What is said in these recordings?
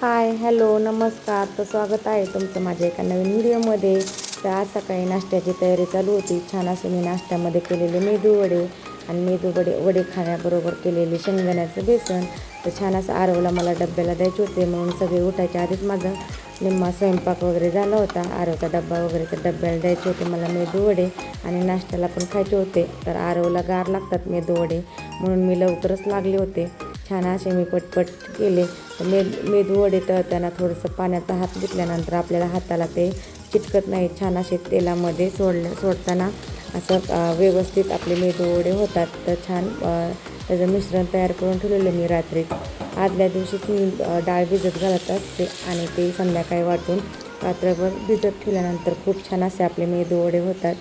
Hi hello नमस्कार. तर स्वागत आहे तुमचं माझ्या एका नवीन व्हिडिओमध्ये. तर आज सकाळी नाश्त्याची तयारी चालू होती. छान असे मी नाश्त्यामध्ये केलेले मेदू वडे आणि मेदू वडे वडे खाण्याबरोबर केलेले शेंगदाण्याचं बेसन. तर छान असं आरवला मला डब्याला द्यायचे होते. म्हणून सगळे उठायच्या आधीच माझं निम्मा स्वयंपाक वगैरे झाला होता. आरवचा डब्बा वगैरे तर डब्याला द्यायचे होते मला मेदू वडे आणि नाश्त्याला पण खायचे होते. तर आरवला गार लागतात मेदू वडे म्हणून मी लवकरच लागले होते. छान असे मी पटपट केले. मेद मेदू वडे तळताना थोडंसं पाण्याचा हात घेतल्यानंतर आपल्याला हाताला ते चिटकत नाही. छान असे तेलामध्ये सोडलं सोडताना असं व्यवस्थित आपले मेदू वडे होतात. तर छान त्याचं मिश्रण तयार करून ठेवलेलं मी रात्री. आदल्या दिवशीच मी डाळ भिजत घालत असते आणि ते संध्याकाळी वाटून रात्रभर भिजत ठेवल्यानंतर खूप छान असे आपले मेदू वडे होतात.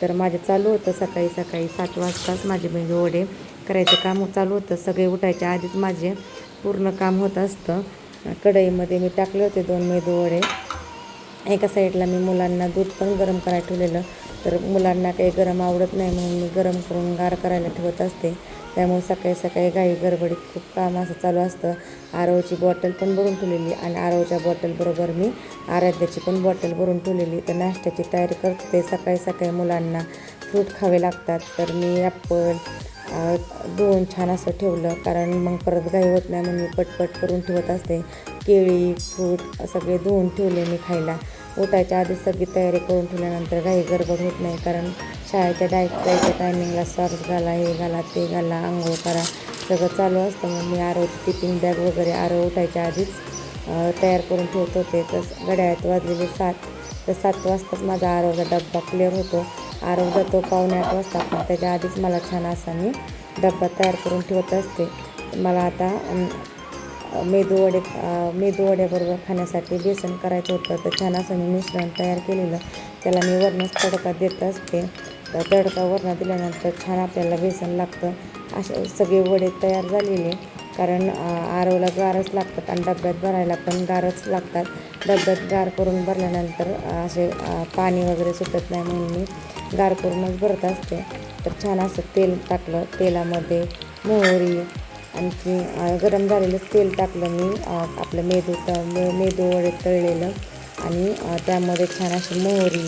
तर माझे चालू होतं सकाळी सकाळी सात वाजताच माझे मेदू वडे. करायचं काम चालू होतं. सगळे उठायच्या आधीच माझे पूर्ण काम होत असतं. कढईमध्ये मी टाकले होते दोन मेदू वडे. एका साईडला मी मुलांना दूध पण गरम करायला ठेवलेलं. तर मुलांना काही गरम आवडत नाही म्हणून मी गरम करून गार करायला ठेवत असते. त्यामुळे सकाळी सकाळी घाई गडबडीत खूप काम असं चालू असतं. आरवची बॉटल पण भरून ठेवलेली आणि आरवच्या बॉटलबरोबर मी आराध्याची पण बॉटल भरून ठेवलेली. तर नाश्त्याची तयारी करते. सकाळी सकाळी मुलांना फ्रूट खावे लागतात. तर मी ॲपल दोन छान असं ठेवलं. कारण मग परत घाई होत नाही म्हणून मी पटपट करून ठेवत असते. केळी फ्रूट सगळे धुवून ठेवले मी खायला. उठायच्या आधी सगळी तयारी करून ठेवल्यानंतर काही गडबड होत नाही. कारण शाळेच्या डायट जायच्या टायमिंगला सॉक्स घाला हे घाला ते घाला आंघोळ करा. सगळं चालू असतं. मग मी आरो टिफिन बॅग वगैरे आरो उठायच्या आधीच तयार करून ठेवत होते. तर घड्याळात वाजलेले सात तर सात वाजताच माझा आरोचा डब्बा क्लिअर होतो. आरव जातो पावणे आठ वाजता. पण त्याच्या आधीच मला छान असा मी डब्बा तयार करून ठेवत असते. मला आता मेदू वडे मेदू वड्याबरोबर खाण्यासाठी बेसन करायचं होतं. तर छान असं मी मिश्रण तयार केलेलं. त्याला मी वरणच तडका देत असते. तर तडका वरण दिल्यानंतर छान आपल्याला बेसन लागतं. असे सगळे वडे तयार झालेले. कारण आरवला गारच लागतात आणि डब्यात भरायला पण गारच लागतात. डब्यात गार करून भरल्यानंतर असे पाणी वगैरे सुटत नाही म्हणून मी गार करूनच भरत असते. तर छान असं तेल टाकलं. तेलामध्ये मोहरी आणखी गरम झालेलं तेल टाकलं मी. आपलं मेदू त मे मेदू वडे तळलेलं. आणि त्यामध्ये छान अशी मोहरी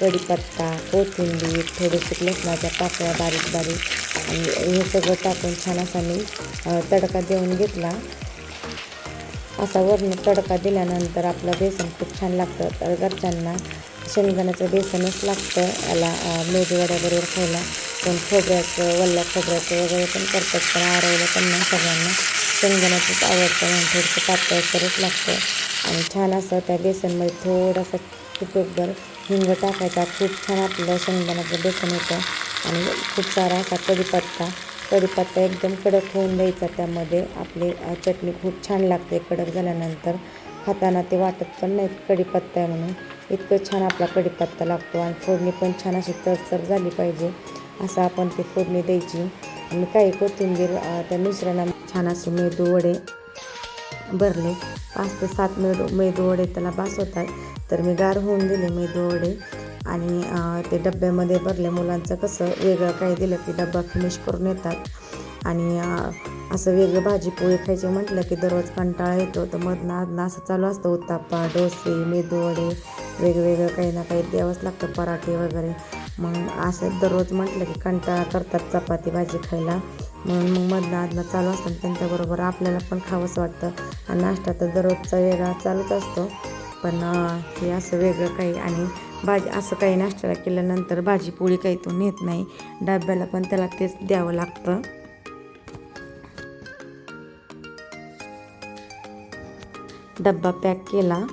कढीपत्ता कोथिंबीर थोडेसे लसणाच्या पाकळ्या बारीक बारीक. आणि हे सगळं टाकून छान असा मी तडका देऊन घेतला. असा वरण तडका दिल्यानंतर आपलं बेसन खूप छान लागतं. तर घरच्यांना शेंगदाण्याचं बेसनच लागतं. याला अ, खायला. पण खोबऱ्याचं वल्ल्या खोबऱ्याचं वगैरे पण करतात. पण आरवलं त्यांना सगळ्यांना शेंगदाण्याचंच आवडतं म्हणून थोडंसं पातळ तरच लागतं. आणि छान असं त्या बेसनमध्ये थोडासा चिपकभर हिंग टाकायचा. खूप छान आपलं शेंगदाण्याचं बेसन होतं आणि खूप सारा असा कढीपत्ता. कढीपत्ता एकदम कडक होऊन द्यायचा. त्यामध्ये आपली चटणी खूप छान लागते. कडक झाल्यानंतर खाताना ते वाटत पण नाही कढीपत्ता आहे म्हणून. इतकं छान आपला कढीपत्ता लागतो आणि फोडणी पण छान अशी चरचर झाली पाहिजे. असं आपण ती फोडणी द्यायची. आणि काही कोथिंबीर त्या मिश्रणा छान असे मेदू वडे भरले. पाच ते सात मेदू मेदू वडे त्याला बास आहेत तर मी गार होऊन दिले मेदू वडे. आणि ते डब्यामध्ये भरले. मुलांचं कसं वेगळं काही दिलं की डब्बा फिनिश करून येतात. आणि असं वेगळं भाजी पोळी खायची म्हटलं की दररोज कंटाळा येतो. तर मधनं आधनं असं चालू असतं. उत्ताप्पा डोसे मेदू वडे. वेगवेगळं काही ना काही द्यावंच लागतं पराठे वगैरे. मग असं दररोज म्हटलं की कंटाळा करतात चपाती भाजी खायला. म्हणून मग मधनं आधनं चालू असतं आणि त्यांच्याबरोबर आपल्याला पण खावंसं वाटतं. आणि नाश्ता तर दररोजचा वेगळा चालूच असतो. पण हे असं वेगळं काही आणि भाजी असं काही नाश्त्याला केल्यानंतर भाजी पोळी काही तो नेत नाही. डब्याला पण त्याला तेच द्यावं लागतं. डब्बा पॅक केला.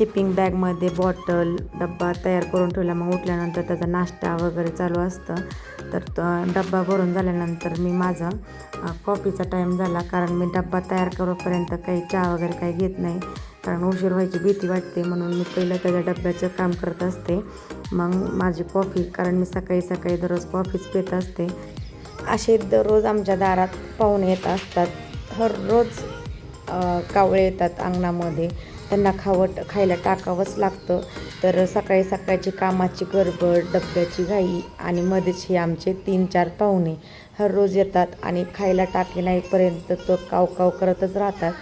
टिपिंग बॅगमध्ये बॉटल डब्बा तयार करून ठेवला. मग उठल्यानंतर त्याचा नाश्ता वगैरे चालू असतं. तर तो डब्बा भरून झाल्यानंतर मी माझा कॉफीचा टाईम झाला. कारण मी डब्बा तयार करोपर्यंत काही चहा वगैरे काही घेत नाही. कारण उशीर व्हायची भीती वाटते. म्हणून मी पहिलं त्याच्या डब्याचं काम करत असते. मग माझी कॉफी कारण मी सकाळी सकाळी दररोज कॉफीच पित असते. असे दररोज आमच्या दारात पाहुणे येत असतात. हर रोज कावळे येतात अंगणामध्ये. त्यांना खावट खायला टाकावंच लागतं. तर सकाळी सकाळची कामाची गडबड डब्याची घाई आणि मध्येच हे आमचे तीन चार पाहुणे हर रोज येतात आणि खायला टाके नाहीपर्यंत तो काव काव करतच राहतात.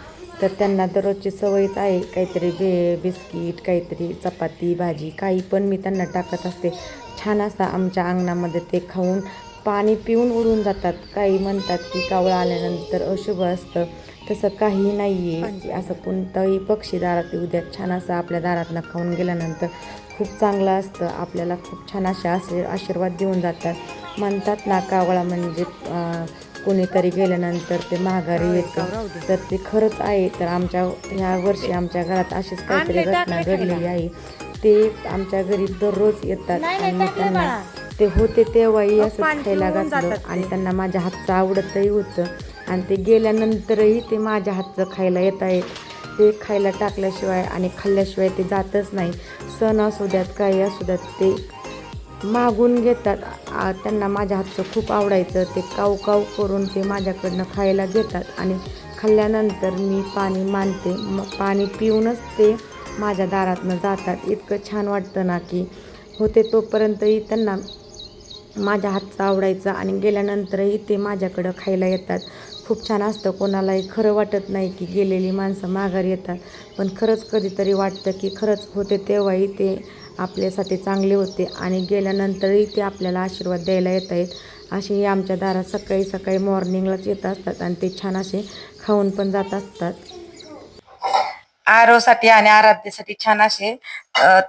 तर त्यांना दररोजची सवयच आहे काहीतरी बे बिस्किट काहीतरी चपाती भाजी काही पण मी त्यांना टाकत असते. छान असा आमच्या अंगणामध्ये ते खाऊन पाणी पिऊन उडून जातात. काही म्हणतात की कावळा आल्यानंतर अशुभ असतं. तसं काही नाही आहे असं कोणताही पक्षी दारात येऊ द्या छान असं आपल्या दारातनं खाऊन गेल्यानंतर खूप चांगलं असतं. आपल्याला खूप छान असे आशीर आशीर्वाद देऊन जातात. म्हणतात ना कावळा म्हणजे कोणीतरी गेल्यानंतर ते माघारी येतं. तर ते खरंच आहे. तर आमच्या ह्या वर्षी आमच्या घरात अशीच काहीतरी घटना घडलेली आहे. ते आमच्या घरी दररोज येतात आणि त्यांना ते होते तेव्हाही असं खायला घातलं. आणि त्यांना माझ्या हातचं आवडतही होतं. आणि ते गेल्यानंतरही ते माझ्या हातचं खायला येत आहेत ते खायला टाकल्याशिवाय आणि खाल्ल्याशिवाय ते जातच नाही. सण असू द्यात काही असू द्यात ते मागून घेतात. त्यांना माझ्या हातचं खूप आवडायचं. ते काव काव करून ते माझ्याकडनं खायला घेतात. आणि खाल्ल्यानंतर मी पाणी मानते. पाणी पिऊनच ते माझ्या दारातनं जातात. इतकं छान वाटतं ना की होते तोपर्यंतही त्यांना माझ्या हातचा आवडायचं आणि गेल्यानंतरही ते माझ्याकडं खायला येतात. खूप छान असतं. कोणालाही खरं वाटत नाही की गेलेली माणसं माघारी येतात. पण खरंच कधीतरी वाटतं की खरंच होते तेव्हाही ते आपल्यासाठी चांगले होते आणि गेल्यानंतरही ते आपल्याला आशीर्वाद द्यायला येत आहेत. असेही आमच्या दारात सकाळी सकाळी मॉर्निंगलाच येत असतात आणि ते छान असे खाऊन पण जात असतात. आरोसाठी आणि आराध्यसाठी छान असे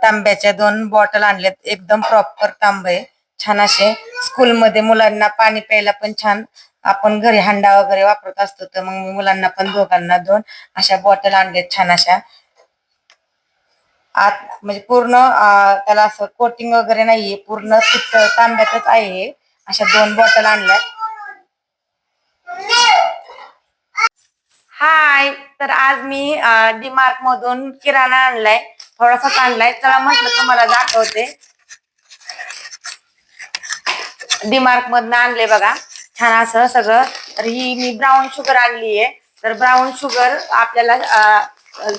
तांब्याच्या दोन बॉटल आणल्यात एकदम प्रॉपर तांबे. छान असे स्कूलमध्ये मुलांना पाणी प्यायला पण छान आपण घरी हंडा वगैरे वापरत असतो तर मग मुलांना पण दोघांना दोन अशा बॉटल आणल्यात छान अशा. आत म्हणजे पूर्ण त्याला असं कोटिंग वगैरे नाहीये पूर्ण पित्तळ तांब्यातच आहे. हे. अशा दोन बॉटल आणल्यात. हाय तर आज मी डीमार्क मधून किराणा आणलाय. थोडासाच आणलाय चला म्हटलं तुम्हाला दाखवते. डीमार्क मधनं आणले बघा. छान असं सगळं. तर ही मी ब्राऊन शुगर आणली आहे. तर ब्राऊन शुगर आपल्याला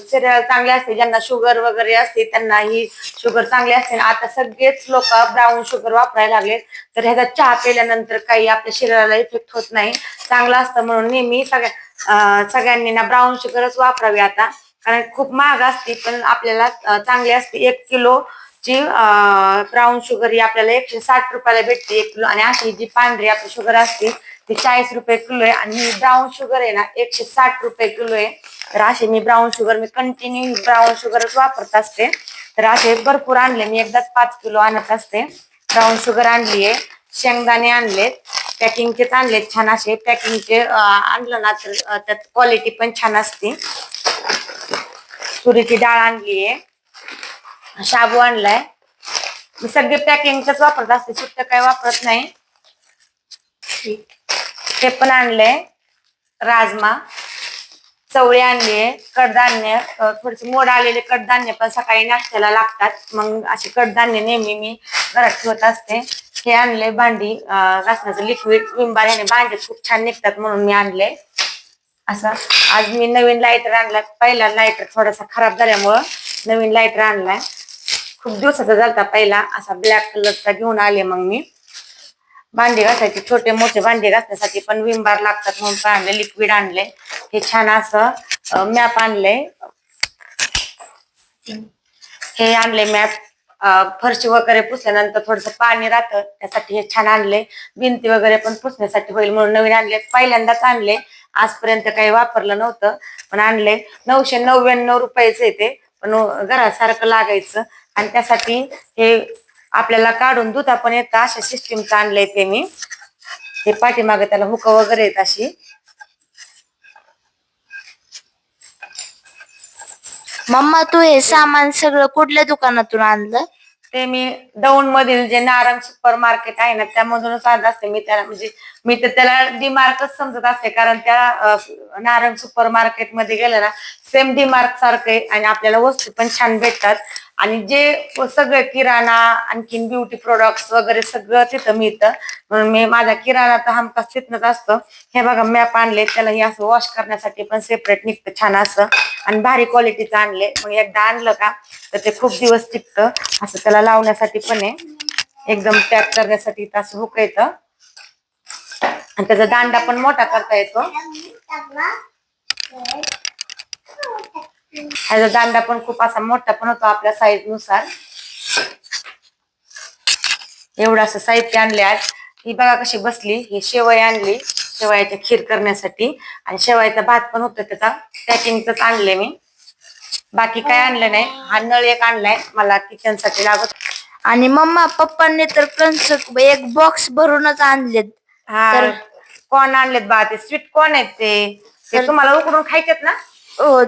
सिरियल चांगले असते. ज्यांना शुगर वगैरे असते त्यांना ही शुगर चांगली असते. आणि आता सगळेच लोक ब्राऊन शुगर वापरायला लागले तर ह्याचा चहा पिल्यानंतर काही आपल्या शरीराला इफेक्ट होत नाही. चांगलं असतं म्हणून नेहमी सगळ्या सगळ्यांनी ना ब्राऊन शुगरच वापरावी आता. कारण खूप महाग असते पण आपल्याला चांगली असते. एक किलो ची ब्राऊन शुगर ही आपल्याला एकशे साठ रुपयाला भेटते एक किलो. आणि अशी जी पांढरी आपली शुगर असते ती चाळीस रुपये किलो आहे. आणि ही ब्राऊन शुगर आहे ना एकशे साठ रुपये किलो आहे. तर असे मी ब्राऊन शुगर मी कंटिन्यू ब्राऊन शुगरच वापरत असते. तर असे भरपूर आणले. मी एकदाच पाच किलो आणत असते. ब्राऊन शुगर आणली आहे. शेंगदाणे आणलेत. पॅकिंगचेच आणलेत छान असे पॅकिंगचे आणलं ना तर त्यात क्वालिटी पण छान असते. तुरीची डाळ आणली आहे. शाबू आणलाय. मी सगळे पॅकिंगच वापरत असते सुट्ट काही वापरत नाही. ते पण आणले राजमा. चवळी आणली कडधान्य अं, थोडेसे मोड आलेले कडधान्य पण सकाळी नाश्त्याला लागतात. मग असे कडधान्य नेहमी मी घरात ठेवत असते. हे आणले भांडी घासण्याचं लिक्विड विंबार ह्याने भांडे खूप छान निघतात म्हणून मी आणले असं. आज मी नवीन लायटर आणला पहिला लायटर थोडासा खराब झाल्यामुळं नवीन लायटर आणलाय. खूप दिवसाचा झालता पहिला. असा ब्लॅक कलरचा घेऊन आले मग मी. भांडी घासायचे छोटे मोठे भांडे घासण्यासाठी पण विम बार लागतात म्हणून आणले लिक्विड आणले. हे छान असं मॅप आणले. हे आणले मॅप फरशी वगैरे पुसल्यानंतर थोडस पाणी राहतं त्यासाठी हे छान आणले. भिंती वगैरे पण पुसण्यासाठी होईल म्हणून नवीन आणले. पहिल्यांदाच आणले. आजपर्यंत काही वापरलं नव्हतं पण आणले. नऊशे नव्याण्णव रुपयाचे आहे ते पण घरासारखं लागायचं. आणि त्यासाठी हे आपल्याला काढून दुधा पण येतं अशा सिस्टीमचं आणलंय ते मी. हे पाठीमागे त्याला हुक वगैरे येत अशी. मम्मा तू हे सामान सगळं कुठल्या दुकानातून आणलं? ते मी दौंड मधील जे नारायण सुपर मार्केट आहे ना त्यामधूनच आणत असते मी त्याला. म्हणजे मी तर त्याला डी मार्कच समजत असते कारण त्या नारायण सुपर मार्केटमध्ये गेलं ना सेम डीमार्क सारखं आहे आणि आपल्याला वस्तू पण छान भेटतात. आणि जे सगळे किराणा आणखीन ब्युटी प्रोडक्ट्स वगैरे सगळं तिथं मिळतं. म्हणून मी माझा किराणा तर हमखास तिथनच असतो. हे बघा मॅप आणले त्याला हे असं वॉश करण्यासाठी पण सेपरेट निघतं छान असं. आणि भारी क्वालिटीचं आणले. मग एकदा आणलं का तर ते खूप दिवस टिकतं. असं त्याला लावण्यासाठी पण आहे. एकदम पॅक करण्यासाठी असं हुक येतं. आणि त्याचा दांडा पण मोठा करता येतो. ह्याचा दांडा पण खूप असा मोठा पण होतो आपल्या साईजनुसार. एवढं असं साहित्य आणले आज. ही बघा कशी बसली ही शेवई आणली शेवयाची खीर करण्यासाठी. आणि शेवयाचा भात पण होतं त्याचा. पॅकिंगच आणले मी. बाकी काय आणलं नाही. हा नळ एक आणलाय. मला किचनसाठी लागत. आणि मम्मा पप्पांनी तर कंस एक बॉक्स भरूनच आणलेत. हा. कोण आणलेत बा? ते स्वीट कोण आहेत ते? ते तुम्हाला उकडून खायचेत ना? हो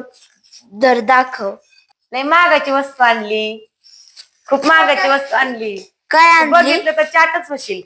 दर दाखव. लय महागाची वस्तू आणली. खूप महागाची वस्तू आणली. काय आणली? बघितलं तर चाटच होशील.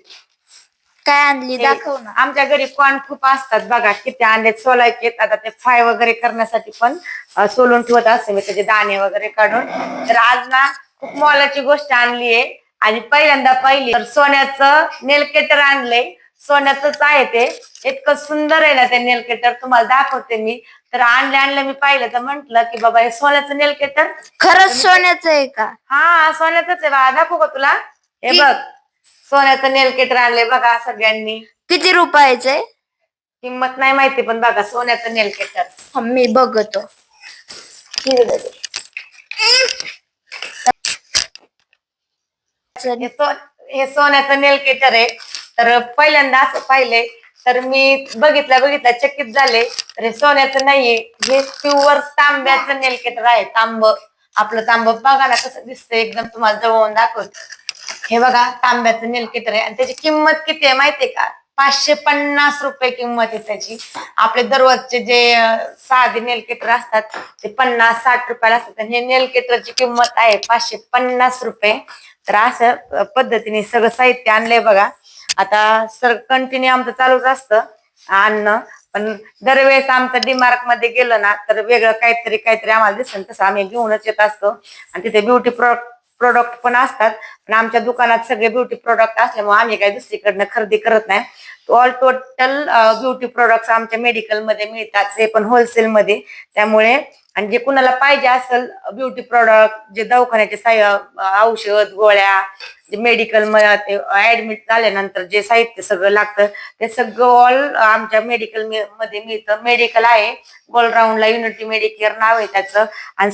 काय आणली? दाखव ना. आमच्या घरी कॉर्न खूप असतात बघा किती आणले सोलायचे आता ते फ्राय वगैरे करण्यासाठी पण अं, सोलून ठेवत असते मी त्याचे दाणे वगैरे काढून. तर आज ना खूप मोलाची गोष्ट आणली आहे आणि पहिल्यांदा पहिली तर सोन्याचं नेलकेटर आणलंय. सोन्याचंच आहे ते. इतकं सुंदर आहे ना ते नेलकेटर तुम्हाला दाखवते मी. तर आणले आणलं मी पाहिलं तर म्हंटल की बाबा हे सोन्याचं नेलकेटर खरंच सोन्याचं आहे का? हा सोन्याचंच आहे बा. दाखवू का तुला? हे बघ. सोन्याचं नेलकेटर आणलंय बघा सगळ्यांनी. किती रुपयाचं? आहे किंमत नाही माहिती पण बघा सोन्याचं नेलकेटर मी बघतो. हे हे सोन्याचं नेलकेटर आहे. तर पहिल्यांदा असं पाहिलंय तर मी बघितल्या बघितल्या चकित झाले. तर हे सोन्याचं नाहीये हे प्युअर तांब्याचं नेलकेटर आहे तांब. आपलं तांब बघा ना कसं दिसतंय एकदम तुम्हाला जवळून दाखवत. हे बघा तांब्याचं नेलकेटर आहे. आणि त्याची किंमत किती आहे माहितीये का? पाचशे पन्नास रुपये किंमत आहे त्याची. आपले दररोजचे जे साधे नेलकेटर असतात ते पन्नास साठ रुपयाला असतात. आणि हे नेलकेटरची किंमत आहे पाचशे पन्नास रुपये. तर असं पद्धतीने सगळं साहित्य आणलंय बघा. आता सर कंटिन्यू आमचं चालूच असतं आणणं पण दरवेळेस आमचं डीमार्कमध्ये गेलं ना तर वेगळं काहीतरी काहीतरी आम्हाला दिसेल. तसं आम्ही घेऊनच येत असतो. आणि तिथे ब्युटी प्रोडक्ट प्रोडक्ट पण असतात. पण आमच्या दुकानात सगळे ब्युटी प्रोडक्ट असल्यामुळे आम्ही काही दुसरीकडनं खरेदी करत नाही. ऑल टोटल ब्युटी प्रोडक्ट आमच्या मेडिकलमध्ये मिळतात. ते पण होलसेल मध्ये. त्यामुळे आणि जे कुणाला पाहिजे असेल ब्युटी प्रोडक्ट जे दवाखान्याचे साय औषध गोळ्या मेडिकल ऍडमिट झाल्यानंतर जे साहित्य सगळं लागतं ते सगळं ऑल आमच्या मेडिकलमध्ये मिळतं. मेडिकल आहे. गोल राऊंडला युनिटी मेडिकेअर नाव आहे त्याचं. आणि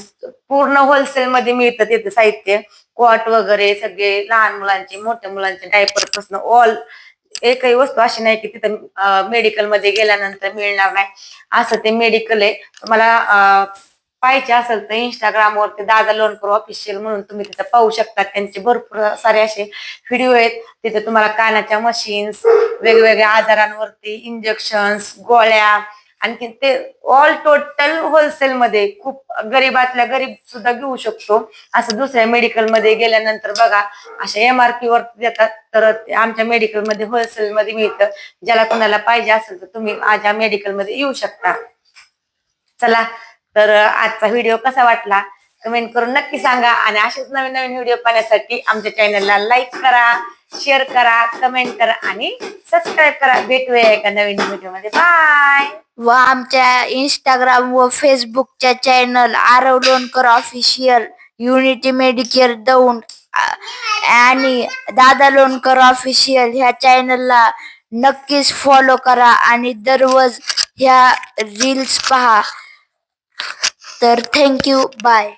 पूर्ण होलसेल मध्ये मिळतं तिथं साहित्य. कॉट वगैरे सगळे लहान मुलांचे मोठ्या मुलांचे डायपरपासून ऑल एकही वस्तू अशी नाही की तिथं मेडिकलमध्ये गेल्यानंतर मिळणार नाही. असं ते मेडिकल आहे. तुम्हाला पाहिजे असेल तर इंस्टाग्राम वरती दादा लोणकर ऑफिशियल म्हणून तुम्ही तिथं पाहू शकता. त्यांचे भरपूर सारे असे व्हिडिओ आहेत. तिथे तुम्हाला कानाच्या मशीन्स वेगवेगळ्या आजारांवरती इंजेक्शन्स गोळ्या आणखी ते ऑल टोटल होलसेल मध्ये खूप गरीबातल्या गरीब सुद्धा घेऊ शकतो. असं दुसऱ्या मेडिकलमध्ये गेल्यानंतर बघा अशा एम आर पी वर देतात. तर आमच्या मेडिकलमध्ये होलसेल मध्ये मिळतं. ज्याला कोणाला पाहिजे असेल तर तुम्ही माझ्या मेडिकलमध्ये येऊ शकता. चला तर आजचा व्हिडिओ कसा वाटला? कमेंट करून नक्की सांगा आणि असेच नवीन नवीन व्हिडिओ पाहण्यासाठी आमच्या चॅनलला लाईक करा शेअर करा कमेंट करा आणि सबस्क्राईब करा. भेटूया एका नवीन व्हिडिओमध्ये. बाय व आमच्या इंस्टाग्राम व फेसबुकच्या channel Aarav Lonkar official Unity Medicare Daund आणि दादा लोणकर ऑफिशियल ह्या चॅनलला नक्कीच फॉलो करा आणि दररोज ह्या रील्स पहा. तर थँक्यू बाय